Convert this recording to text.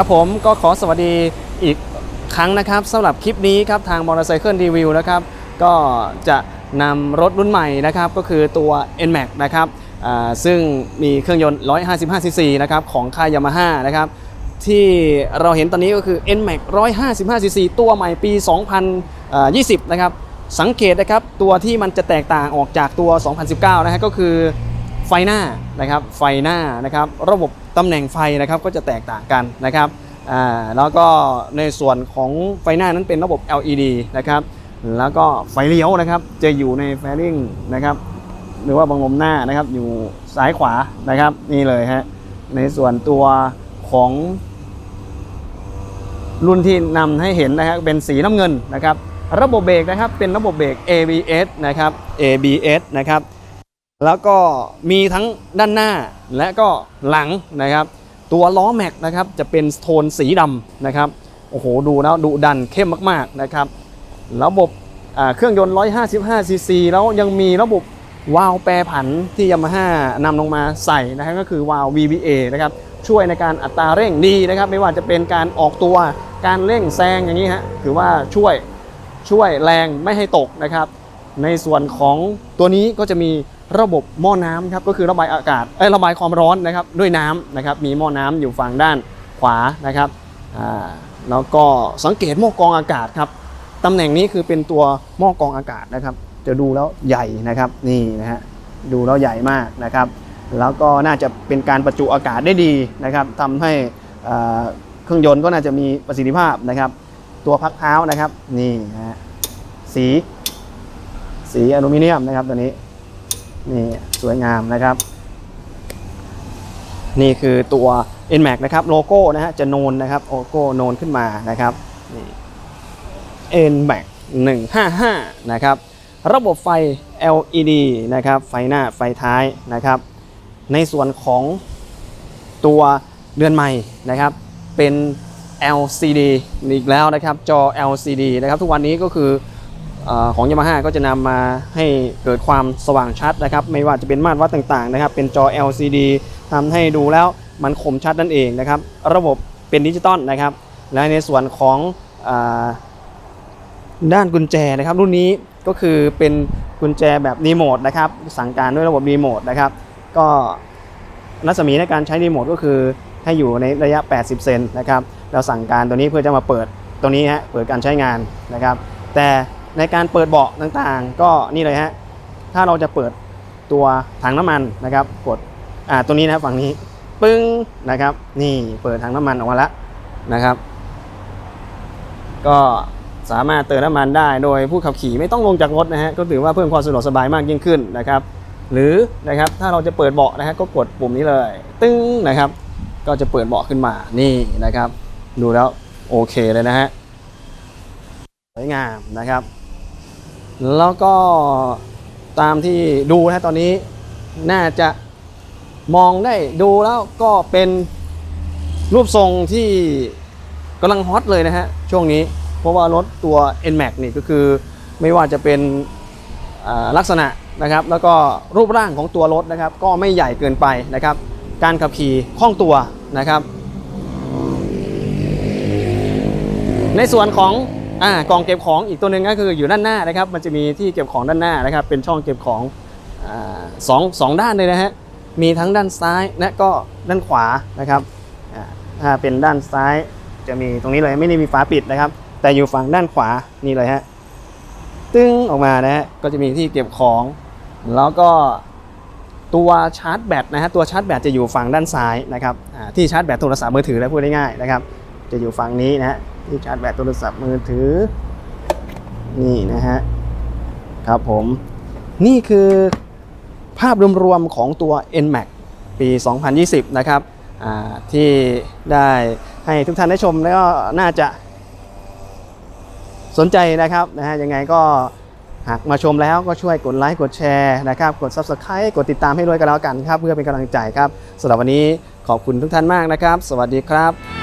ครับผมก็ขอสวัสดีอีกครั้งนะครับสำหรับคลิปนี้ครับทางมอเตอร์ไซค์รีวิวนะครับก็จะนำรถรุ่นใหม่นะครับก็คือตัว NMAX นะครับซึ่งมีเครื่องยนต์ 155 cc นะครับของค่ายยามาฮ่านะครับที่เราเห็นตอนนี้ก็คือ NMAX 155 cc ตัวใหม่ปี 2020 นะครับสังเกตนะครับตัวที่มันจะแตกต่างออกจากตัว 2019 นะฮะก็คือ ไฟหน้านะครับไฟหน้านะครับระบบตำแหน่งไฟนะครับก็จะแตกต่างกันนะครับอ่าแล้วก็ในส่วนของไฟหน้านั้นเป็นระบบ LED นะครับแล้วก็ไฟเลี้ยวนะครับจะอยู่ในแฟลิงนะครับหรือว่าบังลมหน้านะครับอยู่ซ้ายขวานะครับนี่เลยฮะในส่วนตัวของรุ่นที่นำให้เห็นนะครับเป็นสีน้ำเงินนะครับ ระบบเบรกนะครับเป็นระบบเบรก ABS นะครับ ABS นะครับ แล้วก็มีทั้งด้านหน้าและก็หลังนะครับ ตัวล้อแม็กนะครับจะเป็นโทนสีดำนะครับโอ้โหดูแล้วดุดันเข้มมากๆนะครับ ระบบเครื่องยนต์ 155ซีซีแล้วยังมีระบบวาล์วแปรผันที่ยามาฮ่านำลงมาใส่นะครับก็คือวาล์ว VBA นะครับช่วยในการอัตราเร่งดีนะครับ ไม่ว่าจะเป็นการออกตัวการเร่งแซงอย่างนี้ฮะถือว่าช่วยช่วยแรงไม่ให้ตกนะครับ ในส่วนของตัวนี้ก็จะมี ระบบหม้อน้ำครับก็คือระบายอากาศเอ้ระบายความร้อนนะครับด้วยน้ำนะครับมีหม้อน้ำอยู่ฝั่งด้านขวานะครับอ่าแล้วก็สังเกตหม้อกรองอากาศครับตำแหน่งนี้คือเป็นตัวหม้อกรองอากาศนะครับ จะดูแล้วใหญ่นะครับนี่นะฮะดูแล้วใหญ่มากนะครับ แล้วก็น่าจะเป็นการประจุอากาศได้ดีนะครับทำให้อ่าเครื่องยนต์ก็น่าจะมีประสิทธิภาพนะครับ ตัวพักเท้านะครับนี่นะฮะสีสีอลูมิเนียมนะครับตัวนี้ นี่สวยงามนะครับ นี่คือตัว NMAX นะครับโลโก้นะฮะจะโนนนะครับโลโก้โนนขึ้นมานะครับนี่ NMAX 155 นะครับ ระบบไฟ LED นะครับ ไฟหน้าไฟท้ายนะครับ ในส่วนของตัวเรือนใหม่นะครับ เป็น LCD อีกแล้วนะครับ จอ LCD นะครับ ทุกวันนี้ก็คือ อของ Yamaha ก็จะนำมาให้เกิดความสว่างชัดนะครับ ไม่ว่าจะเป็นมาตรวัดต่างๆนะครับ เป็นจอ LCD ทำให้ดูแล้วมันคมชัดนั่นเองนะครับ ระบบเป็นดิจิตอลนะครับ และในส่วนของอด้านกุญแจนะครับ รุ่นนี้ก็คือเป็นกุญแจแบบรีโมทนะครับ สั่งการด้วยระบบรีโมทนะครับ ก็รัศมีในการใช้รีโมทก็คือให้อยู่ในระยะ 80 เซนนะครับ เราสั่งการตัวนี้เพื่อจะมาเปิดตรงนี้ฮะ เปิดการใช้งานนะครับ แต่ ในการเปิดเบาะต่างๆ ก็นี่เลยฮะ ถ้าเราจะเปิดตัวถังน้ำมันนะครับ กดอ่าตัวนี้นะครับฝั่งนี้ปึ้งนะครับ นี่เปิดถังน้ำมันออกมาแล้วนะครับ ก็สามารถเติมน้ำมันได้โดยผู้ขับขี่ไม่ต้องลงจากรถนะฮะก็ถือว่าเพิ่มความสะดวกสบายมากยิ่งขึ้นนะครับ หรือนะครับถ้าเราจะเปิดเบาะนะฮะก็กดปุ่มนี้เลย ตึ้งนะครับ ก็จะเปิดเบาะขึ้นมานี่นะครับ ดูแล้วโอเคเลยนะฮะสวยงามนะครับ แล้วก็ตามที่ดูนะตอนนี้น่าจะมองได้ดูแล้วก็เป็นรูปทรงที่กำลังฮอตเลยนะฮะ ช่วงนี้ เพราะว่ารถตัว NMAX นี่ก็คือไม่ว่าจะเป็นลักษณะนะครับ แล้วก็รูปร่างของตัวรถนะครับ ก็ไม่ใหญ่เกินไปนะครับ การขับขี่คล่องตัวนะครับ ในส่วนของ อ่ากล่องเก็บของอีกตัวหนึ่งก็คืออยู่ด้านหน้านะครับ มันจะมีที่เก็บของด้านหน้านะครับ เป็นช่องเก็บของอสองสองด้านเลยนะฮะมีทั้งด้านซ้ายและก็ด้านขวานะครับถ้าเป็นด้านซ้ายจะมีตรงนี้เลยไม่ได้มีฝาปิดนะครับ แต่อยู่ฝั่งด้านขวานี่เลยฮะตึ้งออกมานะฮะก็จะมีที่เก็บของ แล้วก็ตัวชาร์จแบตนะฮะตัวชาร์จแบตจะอยู่ฝั่งด้านซ้ายนะครับที่ชาร์จแบตโทรศัพท์มือถือแล้วพูดได้ง่ายนะครับ จะอยู่ฝั่งนี้นะฮะ ที่ชาร์จแบตโทรศัพท์มือถือ นี่นะฮะ ครับผม นี่คือภาพรวมๆของตัว NMAX ปี 2020 นะครับที่ได้ให้ทุกท่านได้ชมแล้วก็น่าจะสนใจนะครับนะฮะยังไงก็หากมาชมแล้วก็ช่วยกดไลค์กดแชร์นะครับ กด Subscribe กดติดตามให้ด้วยกันแล้วกันครับ เพื่อเป็นกำลังใจครับสำหรับวันนี้ขอบคุณทุกท่านมากนะครับ สวัสดีครับ